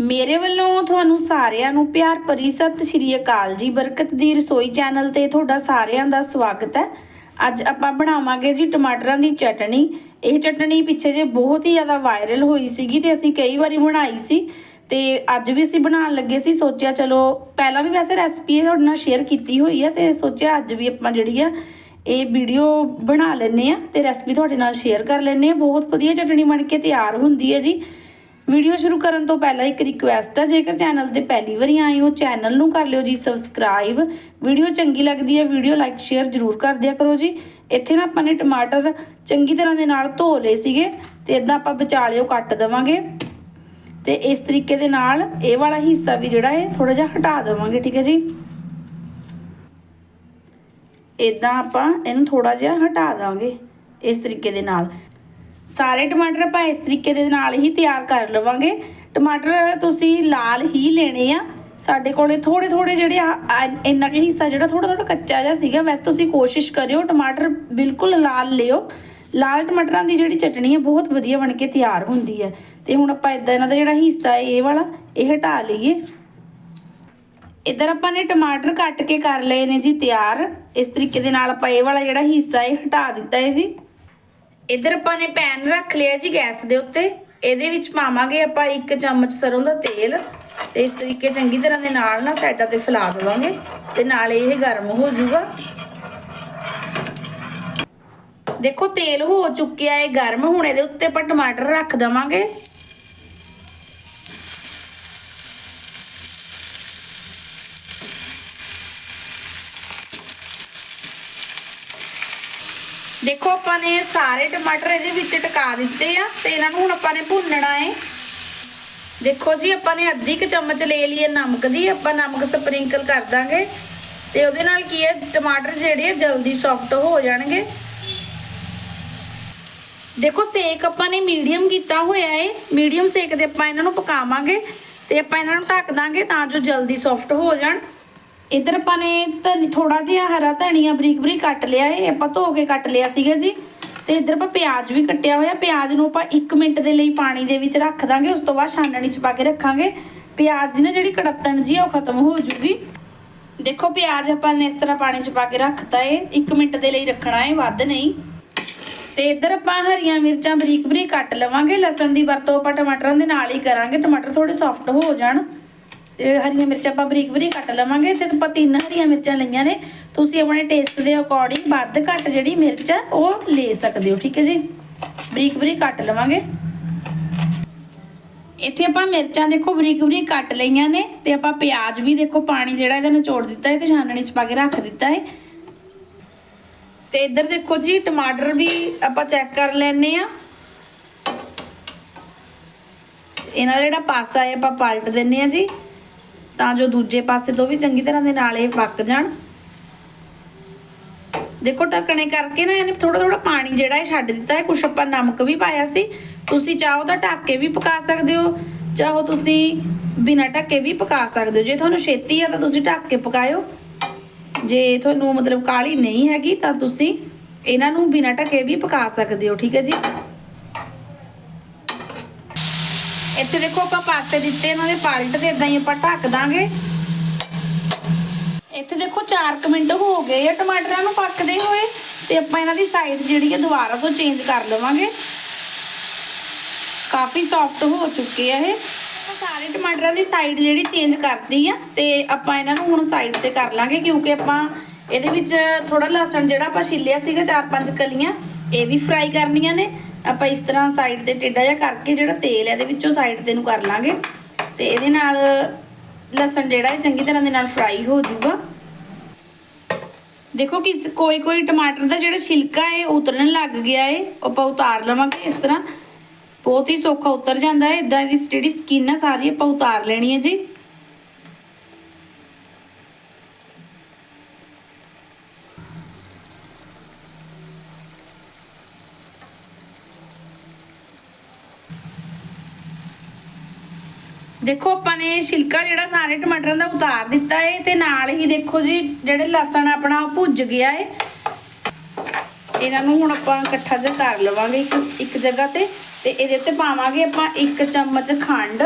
ਮੇਰੇ ਵੱਲੋਂ ਤੁਹਾਨੂੰ ਸਾਰਿਆਂ ਨੂੰ ਪਿਆਰ ਭਰੀ ਸਤਿ ਸ਼੍ਰੀ ਅਕਾਲ ਜੀ। ਬਰਕਤ ਦੀ ਰਸੋਈ ਚੈਨਲ ਤੇ ਤੁਹਾਡਾ ਸਾਰਿਆਂ ਦਾ ਸਵਾਗਤ ਹੈ। ਅੱਜ ਆਪਾਂ ਬਣਾਵਾਂਗੇ ਜੀ ਟਮਾਟਰਾਂ ਦੀ ਚਟਣੀ। ਇਹ ਚਟਣੀ ਪਿੱਛੇ ਜੇ ਬਹੁਤ ਹੀ ਜ਼ਿਆਦਾ ਵਾਇਰਲ ਹੋਈ ਸੀਗੀ ਤੇ ਅਸੀਂ ਕਈ ਵਾਰੀ ਬਣਾਈ ਸੀ ਤੇ ਅੱਜ ਵੀ ਅਸੀਂ ਬਣਾਉਣ ਲੱਗੇ ਸੀ। ਸੋਚਿਆ ਚਲੋ, ਪਹਿਲਾਂ ਵੀ ਵੈਸੇ ਰੈਸਪੀ ਤੁਹਾਡੇ ਨਾਲ ਸ਼ੇਅਰ ਕੀਤੀ ਹੋਈ ਆ ਤੇ ਸੋਚਿਆ ਅੱਜ ਵੀ ਆਪਾਂ ਜਿਹੜੀ ਆ ਇਹ ਵੀਡੀਓ ਬਣਾ ਲੈਨੇ ਆ ਤੇ ਰੈਸਪੀ ਤੁਹਾਡੇ ਨਾਲ ਸ਼ੇਅਰ ਕਰ ਲੈਨੇ ਆ ਬਹੁਤ ਵਧੀਆ ਚਟਣੀ ਬਣ ਕੇ ਤਿਆਰ ਹੁੰਦੀ ਹੈ ਜੀ। ਵੀਡੀਓ ਸ਼ੁਰੂ ਕਰਨ ਤੋਂ ਪਹਿਲਾਂ ਇੱਕ ਰਿਕੁਐਸਟ ਹੈ ਜੇਕਰ ਚੈਨਲ ਤੇ ਪਹਿਲੀ ਵਾਰੀ ਆਏ ਹੋ ਚੈਨਲ ਨੂੰ ਕਰ ਲਿਓ ਜੀ ਸਬਸਕ੍ਰਾਈਬ ਵੀਡੀਓ ਚੰਗੀ ਲੱਗਦੀ ਹੈ, ਵੀਡੀਓ ਲਾਈਕ ਸ਼ੇਅਰ ਜ਼ਰੂਰ ਕਰ ਦਿਆ ਕਰੋ ਜੀ। ਇੱਥੇ ਨਾ ਆਪਾਂ ਨੇ ਟਮਾਟਰ ਚੰਗੀ ਤਰ੍ਹਾਂ ਦੇ ਨਾਲ ਧੋ ਲਏ ਸੀਗੇ ਤੇ ਇਦਾਂ ਆਪਾਂ ਵਿਚਾਲਿਓ ਕੱਟ ਦੇਵਾਂਗੇ। ਤੇ ਇਸ ਤਰੀਕੇ ਦੇ ਨਾਲ ਇਹ ਵਾਲਾ ਹਿੱਸਾ ਵੀ ਜਿਹੜਾ ਹੈ ਥੋੜਾ ਜਿਹਾ ਹਟਾ ਦੇਵਾਂਗੇ, ਠੀਕ ਹੈ ਜੀ। ਇਦਾਂ ਆਪਾਂ ਇਹਨੂੰ ਥੋੜਾ ਜਿਹਾ ਹਟਾ ਦਾਂਗੇ ਇਸ ਤਰੀਕੇ ਦੇ ਨਾਲ। ਸਾਰੇ ਟਮਾਟਰ ਆਪਾਂ ਇਸ ਤਰੀਕੇ ਦੇ ਨਾਲ ਹੀ ਤਿਆਰ ਕਰ ਲਵਾਂਗੇ। ਟਮਾਟਰ ਤੁਸੀਂ ਲਾਲ ਹੀ ਲੈਣੇ ਆ। ਸਾਡੇ ਕੋਲੇ ਥੋੜੇ ਥੋੜੇ ਜਿਹੜੇ ਆ ਇੰਨਾ ਕੁ ਹਿੱਸਾ ਜਿਹੜਾ ਥੋੜਾ ਥੋੜਾ ਕੱਚਾ ਜਿਹਾ ਸੀਗਾ, ਵੈਸੇ ਤੁਸੀਂ ਕੋਸ਼ਿਸ਼ ਕਰਿਓ ਟਮਾਟਰ ਬਿਲਕੁਲ ਲਾਲ ਲਿਓ। ਲਾਲ ਟਮਾਟਰਾਂ ਦੀ ਜਿਹੜੀ ਚਟਣੀ ਹੈ ਬਹੁਤ ਵਧੀਆ ਬਣ ਕੇ ਤਿਆਰ ਹੁੰਦੀ ਹੈ। ਤੇ ਹੁਣ ਆਪਾਂ ਇਦਾਂ ਇਹਨਾਂ ਦਾ ਜਿਹੜਾ ਹਿੱਸਾ ਹੈ, ਇਹ ਵਾਲਾ, ਇਹ ਹਟਾ ਲਈਏ। ਇੱਧਰ ਆਪਾਂ ਨੇ ਟਮਾਟਰ ਕੱਟ ਕੇ ਕਰ ਲਏ ਨੇ ਜੀ ਤਿਆਰ। ਇਸ ਤਰੀਕੇ ਦੇ ਨਾਲ ਆਪਾਂ ਇਹ ਵਾਲਾ ਜਿਹੜਾ ਹਿੱਸਾ ਹੈ ਹਟਾ ਦਿੱਤਾ ਹੈ ਜੀ। ਇੱਧਰ ਆਪਾਂ ਨੇ ਪੈਨ ਰੱਖ ਲਿਆ ਜੀ ਗੈਸ ਦੇ ਉੱਤੇ। ਇਹਦੇ ਵਿੱਚ ਪਾਵਾਂਗੇ ਆਪਾਂ ਇੱਕ ਚਮਚ ਸਰੋਂ ਦਾ ਤੇਲ ਤੇ ਇਸ ਤਰੀਕੇ ਚੰਗੀ ਤਰ੍ਹਾਂ ਦੇ ਨਾਲ ਨਾ ਸਾਈਡਾਂ ਤੇ ਫੈਲਾ ਦੇਵਾਂਗੇ ਤੇ ਨਾਲ ਇਹ ਗਰਮ ਹੋ ਜਾਊਗਾ। ਦੇਖੋ ਤੇਲ ਹੋ ਚੁੱਕਿਆ ਹੈ ਗਰਮ। ਹੁਣ ਇਹਦੇ ਉੱਤੇ ਆਪਾਂ ਟਮਾਟਰ ਰੱਖ ਦਵਾਂਗੇ। ਦੇਖੋ, ਆਪਾਂ ਨੇ ਸਾਰੇ ਟਮਾਟਰ ਇਹਦੇ ਵਿੱਚ ਟਿਕਾ ਦਿੱਤੇ ਆ ਤੇ ਇਹਨਾਂ ਨੂੰ ਹੁਣ ਆਪਾਂ ਨੇ ਭੁੰਨਣਾ ਹੈ ਦੇਖੋ ਜੀ, ਆਪਾਂ ਨੇ ਅੱਧੀ ਕੁ ਚਮਚ ਲੈ ਲਈ ਹੈ ਨਮਕ ਦੀ। ਆਪਾਂ ਨਮਕ ਸਪਰਿੰਕਲ ਕਰ ਦਾਂਗੇ ਤੇ ਉਹਦੇ ਨਾਲ ਕੀ ਹੈ ਟਮਾਟਰ ਜਿਹੜੇ ਆ ਜਲਦੀ ਸੌਫਟ ਹੋ ਜਾਣਗੇ। ਦੇਖੋ, ਸੇਕ ਆਪਾਂ ਨੇ ਮੀਡੀਅਮ ਕੀਤਾ ਹੋਇਆ ਹੈ ਮੀਡੀਅਮ ਸੇਕ ਦੇ ਆਪਾਂ ਇਹਨਾਂ ਨੂੰ ਪਕਾਵਾਂਗੇ ਤੇ ਆਪਾਂ ਇਹਨਾਂ ਨੂੰ ਢੱਕ ਦਾਂਗੇ ਤਾਂ ਜੋ ਜਲਦੀ ਸੌਫਟ ਹੋ ਜਾਣ। ਇੱਧਰ ਆਪਾਂ ਨੇ ਧਨੀ ਥੋੜਾ ਜਿਹਾ ਹਰਾ ਧਨੀਆ ਬਰੀਕ ਬਰੀਕ ਕੱਟ ਲਿਆ ਏ, ਆਪਾਂ ਧੋ ਕੇ ਕੱਟ ਲਿਆ ਸੀਗਾ ਜੀ। ਤੇ ਇੱਧਰ ਆਪਾਂ ਪਿਆਜ਼ ਵੀ ਕੱਟਿਆ ਹੋਇਆ, ਪਿਆਜ਼ ਨੂੰ ਆਪਾਂ 1 ਮਿੰਟ ਦੇ ਲਈ ਪਾਣੀ ਦੇ ਵਿੱਚ ਰੱਖ ਦਾਂਗੇ, ਉਸ ਤੋਂ ਬਾਅਦ ਛਾਨਣੀ ਚ ਪਾ ਕੇ ਰੱਖਾਂਗੇ। ਪਿਆਜ਼ ਦੀ ਨਾ ਜਿਹੜੀ ਕੜੱਤਣ ਜੀ ਆ, ਉਹ ਖਤਮ ਹੋ ਜੂਗੀ। ਦੇਖੋ ਪਿਆਜ਼ ਆਪਾਂ ਨੇ ਇਸ ਤਰ੍ਹਾਂ ਪਾਣੀ ਚ ਪਾ ਕੇ ਰੱਖਤਾ ਏ 1 ਮਿੰਟ ਦੇ ਲਈ ਰੱਖਣਾ ਏ, ਵੱਧ ਨਹੀਂ। ਤੇ ਇੱਧਰ ਆਪਾਂ ਹਰੀਆਂ ਮਿਰਚਾਂ ਬਰੀਕ ਬਰੀਕ ਕੱਟ ਲਵਾਂਗੇ, ਲਸਣ ਦੀ ਵਰਤੋਂ ਆਪਾਂ ਟਮਾਟਰਾਂ ਦੇ ਨਾਲ ਹੀ ਕਰਾਂਗੇ, ਟਮਾਟਰ ਥੋੜੇ ਸੌਫਟ ਹੋ ਜਾਣ। ਤੇ ਹਰੀਆਂ ਮਿਰਚਾਂ ਆਪਾਂ ਬਰੀਕ ਬਰੀਕ ਕੱਟ ਲਵਾਂਗੇ ਤੇ ਆਪਾਂ ਤਿੰਨ ਹਰੀਆਂ ਮਿਰਚਾਂ ਲਈਆਂ ਨੇ। ਤੁਸੀਂ ਆਪਣੇ ਟੇਸਟ ਦੇ ਅਕੋਰਡਿੰਗ ਵੱਧ ਘੱਟ ਜਿਹੜੀ ਮਿਰਚ ਹੈ ਉਹ ਲੈ ਸਕਦੇ ਹੋ, ਠੀਕ ਹੈ ਜੀ? ਬਰੀਕ ਬਰੀਕ ਕੱਟ ਲਵਾਂਗੇ। ਇੱਥੇ ਆਪਾਂ ਮਿਰਚਾਂ ਦੇਖੋ ਬਰੀਕ ਬਰੀਕ ਕੱਟ ਲਈਆਂ ਨੇ ਤੇ ਆਪਾਂ ਪਿਆਜ਼ ਵੀ ਦੇਖੋ ਪਾਣੀ ਜਿਹੜਾ ਇਹਦਾ ਨਿਚੋੜ ਦਿੱਤਾ ਹੈ ਤੇ ਛਾਨਣੀ ਚ ਪਾ ਕੇ ਰੱਖ ਦਿੱਤਾ ਹੈ। ਤੇ ਇੱਧਰ ਦੇਖੋ ਜੀ, ਟਮਾਟਰ ਵੀ ਆਪਾਂ ਚੈੱਕ ਕਰ ਲੈਨੇ ਆ ਇਹਨਾਂ ਦਾ ਜਿਹੜਾ ਪਾਸਾ ਹੈ, ਆਪਾਂ ਪਲਟ ਦਿੰਨੇ ਆ ਜੀ। ਤਾਂ ਜੋ ਦੂਜੇ ਪਾਸੇ ਤੋਂ ਵੀ ਚੰਗੀ ਤਰ੍ਹਾਂ ਦੇ ਨਾਲ ਇਹ ਪੱਕ ਜਾਣ। ਦੇਖੋ, ਢੱਕਣੇ ਕਰਕੇ ਨਾ ਇਹਨੇ ਥੋੜਾ ਥੋੜਾ ਪਾਣੀ ਜਿਹੜਾ ਇਹ ਛੱਡ ਦਿੱਤਾ ਹੈ। ਕੁਛ ਆਪਾਂ ਨਮਕ ਵੀ ਪਾਇਆ ਸੀ। ਤੁਸੀਂ ਚਾਹੋ ਤਾਂ ਢੱਕ ਕੇ ਵੀ ਪਕਾ ਸਕਦੇ ਹੋ। ਚਾਹੋ ਤੁਸੀਂ ਬਿਨਾਂ ਢੱਕੇ ਵੀ ਪਕਾ ਸਕਦੇ ਹੋ। ਜੇ ਤੁਹਾਨੂੰ ਛੇਤੀ ਆ ਤਾਂ ਤੁਸੀਂ ਢੱਕ ਕੇ ਪਕਾਇਓ। ਜੇ ਤੁਹਾਨੂੰ ਮਤਲਬ ਕਾਲੀ ਨਹੀਂ ਹੈਗੀ ਤਾਂ ਤੁਸੀਂ ਇਹਨਾਂ ਨੂੰ ਬਿਨਾਂ ਢੱਕੇ ਵੀ ਪਕਾ ਸਕਦੇ ਹੋ। ਠੀਕ ਹੈ ਜੀ ਇੱਥੇ ਦੇਖੋ ਆਪਾਂ ਦਿੱਤੇ ਇਹਨਾਂ ਦੇ ਪਲਟ ਤੇ ਇਦਾਂ ਹੀ ਆਪਾਂ ਢੱਕ ਦਾਂਗੇ। ਇੱਥੇ ਦੇਖੋ 4 ਮਿੰਟ ਹੋ ਗਏ ਆ ਟਮਾਟਰਾਂ ਨੂੰ ਪੱਕਦੇ ਹੋਏ ਤੇ ਆਪਾਂ ਇਹਨਾਂ ਦੀ ਸਾਈਡ ਜਿਹੜੀ ਹੈ ਦੁਬਾਰਾ ਤੋਂ ਚੇਂਜ ਕਰ ਲਵਾਂਗੇ। ਕਾਫੀ ਸੌਫਟ ਹੋ ਚੁੱਕੇ ਆ ਇਹ। ਸਾਰੇ ਟਮਾਟਰਾਂ ਦੀ ਸਾਈਡ ਜਿਹੜੀ ਚੇਂਜ ਕਰਤੀ ਆ ਤੇ ਆਪਾਂ ਇਹਨਾਂ ਨੂੰ ਹੁਣ ਸਾਈਡ ਤੇ ਕਰ ਲਾਂਗੇ ਕਿਉਂਕਿ ਆਪਾਂ ਇਹਦੇ ਵਿੱਚ ਥੋੜਾ ਲਸਣ ਜਿਹੜਾ ਆਪਾਂ ਛਿੱਲਿਆ ਸੀਗਾ ਚਾਰ ਪੰਜ ਕਲੀਆਂ, ਇਹ ਵੀ ਫਰਾਈ ਕਰਨੀਆਂ ਨੇ। ਆਪਾਂ ਇਸ ਤਰ੍ਹਾਂ ਸਾਈਡ ਤੇ ਟੇਢਾ ਜਿਹਾ ਕਰਕੇ ਜਿਹੜਾ ਤੇਲ ਹੈ ਇਹਦੇ ਵਿੱਚੋਂ ਸਾਈਡ ਤੇ ਨੂੰ ਕਰ ਲਾਂਗੇ। ਤੇ ਇਹਦੇ ਨਾਲ ਲਸਣ ਜਿਹੜਾ ਹੈ ਚੰਗੀ ਤਰ੍ਹਾਂ ਦੇ ਨਾਲ ਫਰਾਈ ਹੋ ਜਾਊਗਾ। ਦੇਖੋ ਕਿ ਕੋਈ ਕੋਈ ਟਮਾਟਰ ਦਾ ਜਿਹੜਾ ਛਿਲਕਾ ਹੈ ਉਤਰਨ ਲੱਗ ਗਿਆ ਹੈ। ਆਪਾਂ ਉਤਾਰ ਲਵਾਂਗੇ ਇਸ ਤਰ੍ਹਾਂ। ਬਹੁਤ ਹੀ ਸੌਖਾ ਉਤਰ ਜਾਂਦਾ ਹੈ। ਇਦਾਂ ਦੀ ਜਿਹੜੀ ਸਕਿਨ ਹੈ ਸਾਰੀ ਆਪਾਂ ਉਤਾਰ ਲੈਣੀ ਹੈ ਜੀ। ਦੇਖੋ ਆਪਾਂ ਨੇ ਛਿਲਕਾ ਜਿਹੜਾ ਸਾਰੇ ਟਮਾਟਰਾਂ ਦਾ ਉਤਾਰ ਦਿੱਤਾ ਹੈ ਤੇ ਨਾਲ ਹੀ ਦੇਖੋ ਜੀ ਜਿਹੜੇ ਲਸਣ ਆਪਣਾ ਉਹ ਭੁੱਜ ਗਿਆ ਏ। ਇਹਨਾਂ ਨੂੰ ਹੁਣ ਆਪਾਂ ਇਕੱਠਾ ਜਿਹਾ ਕਰ ਲਵਾਂਗੇ ਇੱਕ ਇੱਕ ਜਗ੍ਹਾ ਤੇ ਤੇ ਇਹਦੇ ਤੇ ਪਾਵਾਂਗੇ ਆਪਾਂ ਇੱਕ ਚਮਚ ਖੰਡ।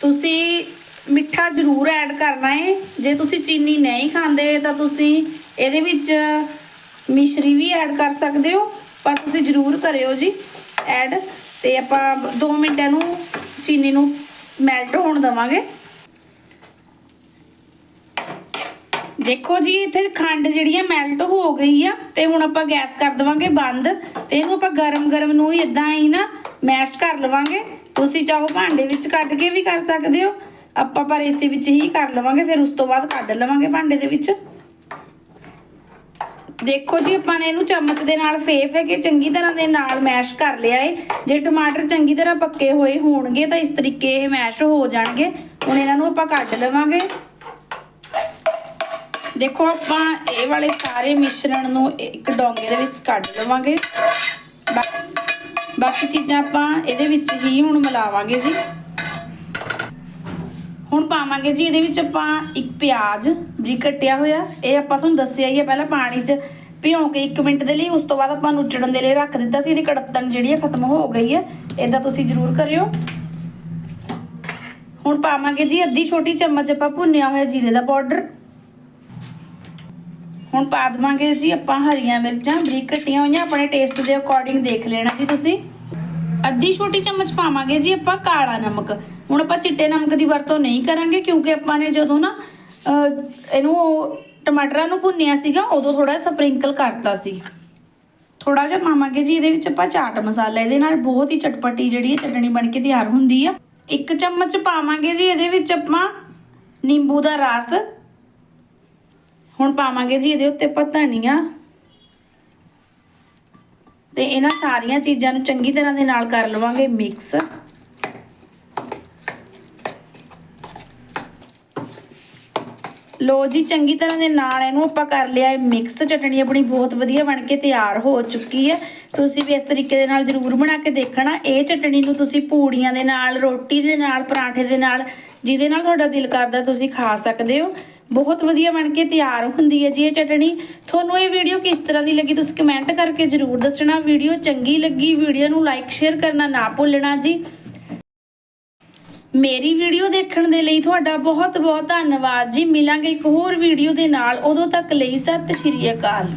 ਤੁਸੀਂ ਮਿੱਠਾ ਜ਼ਰੂਰ ਐਡ ਕਰਨਾ ਹੈ ਜੇ ਤੁਸੀਂ ਚੀਨੀ ਨਹੀਂ ਖਾਂਦੇ ਤਾਂ ਤੁਸੀਂ ਇਹਦੇ ਵਿੱਚ ਮਿਸ਼ਰੀ ਵੀ ਐਡ ਕਰ ਸਕਦੇ ਹੋ, ਪਰ ਤੁਸੀਂ ਜ਼ਰੂਰ ਕਰਿਓ ਜੀ ਐਡ। ਤੇ ਆਪਾਂ 2 ਮਿੰਟਾਂ ਨੂੰ ਚੀਨੀ ਨੂੰ ਮੈਲਟ ਹੋਣ ਦਵਾਂਗੇ। ਦੇਖੋ ਜੀ, ਇੱਥੇ ਖੰਡ ਜਿਹੜੀ ਹੈ ਮੈਲਟ ਹੋ ਗਈ ਆ ਤੇ ਹੁਣ ਆਪਾਂ ਗੈਸ ਕਰ ਦਵਾਂਗੇ ਬੰਦ ਤੇ ਇਹਨੂੰ ਆਪਾਂ ਗਰਮ ਗਰਮ ਨੂੰ ਹੀ ਇਦਾਂ ਹੀ ਨਾ ਮੈਸ਼ ਕਰ ਲਵਾਂਗੇ। ਤੁਸੀਂ ਚਾਹੋ ਭਾਂਡੇ ਵਿੱਚ ਕੱਢ ਕੇ ਵੀ ਕਰ ਸਕਦੇ ਹੋ। ਆਪਾਂ ਪਰ ਇਸੇ ਵਿੱਚ ਹੀ ਕਰ ਲਵਾਂਗੇ, ਫਿਰ ਉਸ ਤੋਂ ਬਾਅਦ ਕੱਢ ਲਵਾਂਗੇ ਭਾਂਡੇ ਦੇ ਵਿੱਚ। ਦੇਖੋ ਜੀ, ਆਪਾਂ ਨੇ ਇਹਨੂੰ ਚਮਚ ਦੇ ਨਾਲ ਫੇਫ ਹੈ ਕਿ ਚੰਗੀ ਤਰ੍ਹਾਂ ਦੇ ਨਾਲ ਮੈਸ਼ ਕਰ ਲਿਆ ਏ। ਜੇ ਟਮਾਟਰ ਚੰਗੀ ਤਰ੍ਹਾਂ ਪੱਕੇ ਹੋਏ ਹੋਣਗੇ, ਤਾਂ ਇਸ ਤਰੀਕੇ ਇਹ ਮੈਸ਼ ਹੋ ਜਾਣਗੇ। ਹੁਣ ਇਹਨਾਂ ਨੂੰ ਆਪਾਂ ਕੱਢ ਲਵਾਂਗੇ। ਦੇਖੋ, ਆਪਾਂ ਇਹ ਵਾਲੇ ਸਾਰੇ ਮਿਸ਼ਰਣ ਨੂੰ ਇੱਕ ਡੋਂਗੇ ਦੇ ਵਿੱਚ ਕੱਢ ਲਵਾਂਗੇ। ਬਾਕੀ ਚੀਜ਼ਾਂ ਆਪਾਂ ਇਹਦੇ ਵਿੱਚ ਹੀ ਹੁਣ ਮਿਲਾਵਾਂਗੇ ਜੀ। ਹੁਣ ਪਾਵਾਂਗੇ ਜੀ, ਇਹਦੇ ਵਿੱਚ ਆਪਾਂ ਇੱਕ ਪਿਆਜ਼ ਬਰੀਕ ਕੱਟਿਆ ਹੋਇਆ, ਇਹ ਆਪਾਂ ਤੁਹਾਨੂੰ ਦੱਸਿਆ ਹੀ ਹੈ ਪਹਿਲਾਂ ਪਾਣੀ 'ਚ। ਭਿਉਂ ਕੇ 1 ਮਿੰਟ ਦੇ ਲਈ, ਉਸ ਤੋਂ ਬਾਅਦ ਆਪਾਂ ਨੁੱਚੜਨ ਦੇ ਲਈ ਰੱਖ ਦਿੱਤਾ ਸੀ, ਇਹਦੀ ਕੜਤਣ ਜਿਹੜੀ ਹੈ ਖਤਮ ਹੋ ਗਈ ਹੈ ਇਦਾਂ ਤੁਸੀਂ ਜ਼ਰੂਰ ਕਰਿਓ। ਹੁਣ ਪਾਵਾਂਗੇ ਜੀ, ਅੱਧੀ ਛੋਟੀ ਚਮਚ ਆਪਾਂ ਭੁੰਨਿਆ ਹੋਇਆ ਜੀਰੇ ਦਾ ਪਾਊਡਰ। ਹੁਣ ਪਾ ਦੇਵਾਂਗੇ ਜੀ ਆਪਾਂ ਹਰੀਆਂ ਮਿਰਚਾਂ, ਬਰੀਕ ਕੱਟੀਆਂ ਹੋਈਆਂ, ਆਪਣੇ ਟੇਸਟ ਦੇ ਅਕੋਰਡਿੰਗ ਦੇਖ ਲੈਣਾ ਜੀ ਤੁਸੀਂ। ਅੱਧੀ ਛੋਟੀ ਚਮਚ ਪਾਵਾਂਗੇ ਜੀ ਆਪਾਂ ਕਾਲਾ ਨਮਕ। ਹੁਣ ਆਪਾਂ ਚਿੱਟੇ ਨਮਕ ਦੀ ਵਰਤੋਂ ਨਹੀਂ ਕਰਾਂਗੇ ਕਿਉਂਕਿ ਆਪਾਂ ਨੇ ਜਦੋਂ ਨਾ ਅਹ, ਇਹਨੂੰ ਟਮਾਟਰਾਂ ਨੂੰ ਭੁੰਨਿਆ ਸੀਗਾ ਉਦੋਂ ਥੋੜਾ ਸਪਰਿੰਕਲ ਕਰਤਾ ਸੀ। ਥੋੜਾ ਜਿਹਾ ਪਾਵਾਂਗੇ ਜੀ ਇਹਦੇ ਵਿੱਚ ਆਪਾਂ ਚਾਟ ਮਸਾਲਾ ਇਹਦੇ ਨਾਲ ਬਹੁਤ ਹੀ ਚਟਪਟੀ ਜਿਹੜੀ ਹੈ ਚਟਣੀ ਬਣ ਕੇ ਤਿਆਰ ਹੁੰਦੀ ਆ। ਇੱਕ ਚਮਚ ਪਾਵਾਂਗੇ ਜੀ ਇਹਦੇ ਵਿੱਚ ਆਪਾਂ ਨਿੰਬੂ ਦਾ ਰਸ। ਹੁਣ ਪਾਵਾਂਗੇ ਜੀ ਇਹਦੇ ਉੱਤੇ ਆਪਾਂ ਧਨੀਆ ਤੇ ਇਹਨਾਂ ਸਾਰੀਆਂ ਚੀਜ਼ਾਂ ਨੂੰ ਚੰਗੀ ਤਰ੍ਹਾਂ ਦੇ ਨਾਲ ਕਰ ਲਵਾਂਗੇ ਮਿਕਸ। ਲੋ ਜੀ, ਚੰਗੀ ਤਰ੍ਹਾਂ ਦੇ ਨਾਲ ਇਹਨੂੰ ਆਪਾਂ ਕਰ ਲਿਆ ਹੈ ਮਿਕਸ। ਚਟਣੀ ਆਪਣੀ ਬਹੁਤ ਵਧੀਆ ਬਣ ਕੇ ਤਿਆਰ ਹੋ ਚੁੱਕੀ ਹੈ। ਤੁਸੀਂ ਵੀ ਇਸ ਤਰੀਕੇ ਦੇ ਨਾਲ ਜ਼ਰੂਰ ਬਣਾ ਕੇ ਦੇਖਣਾ। ਇਹ ਚਟਣੀ ਨੂੰ ਤੁਸੀਂ ਪੂੜੀਆਂ ਦੇ ਨਾਲ, ਰੋਟੀ ਦੇ ਨਾਲ, ਪਰਾਂਠੇ ਦੇ ਨਾਲ, ਜਿਹਦੇ ਨਾਲ ਤੁਹਾਡਾ ਦਿਲ ਕਰਦਾ ਤੁਸੀਂ ਖਾ ਸਕਦੇ ਹੋ। ਬਹੁਤ ਵਧੀਆ ਬਣ ਕੇ ਤਿਆਰ ਹੁੰਦੀ ਹੈ ਜੀ ਇਹ ਚਟਣੀ। ਤੁਹਾਨੂੰ ਇਹ ਵੀਡੀਓ ਕਿਸ ਤਰ੍ਹਾਂ ਦੀ ਲੱਗੀ ਤੁਸੀਂ ਕਮੈਂਟ ਕਰਕੇ ਜ਼ਰੂਰ ਦੱਸਣਾ। ਵੀਡੀਓ ਚੰਗੀ ਲੱਗੀ ਵੀਡੀਓ ਨੂੰ ਲਾਈਕ ਸ਼ੇਅਰ ਕਰਨਾ ਨਾ ਭੁੱਲਣਾ ਜੀ। ਮੇਰੀ ਵੀਡੀਓ ਦੇਖਣ ਦੇ ਲਈ ਤੁਹਾਡਾ ਬਹੁਤ ਬਹੁਤ ਧੰਨਵਾਦ ਜੀ। ਮਿਲਾਂਗੇ ਇੱਕ ਹੋਰ ਵੀਡੀਓ ਦੇ ਨਾਲ। ਉਦੋਂ ਤੱਕ ਲਈ ਸਤਿ ਸ਼੍ਰੀ ਅਕਾਲ।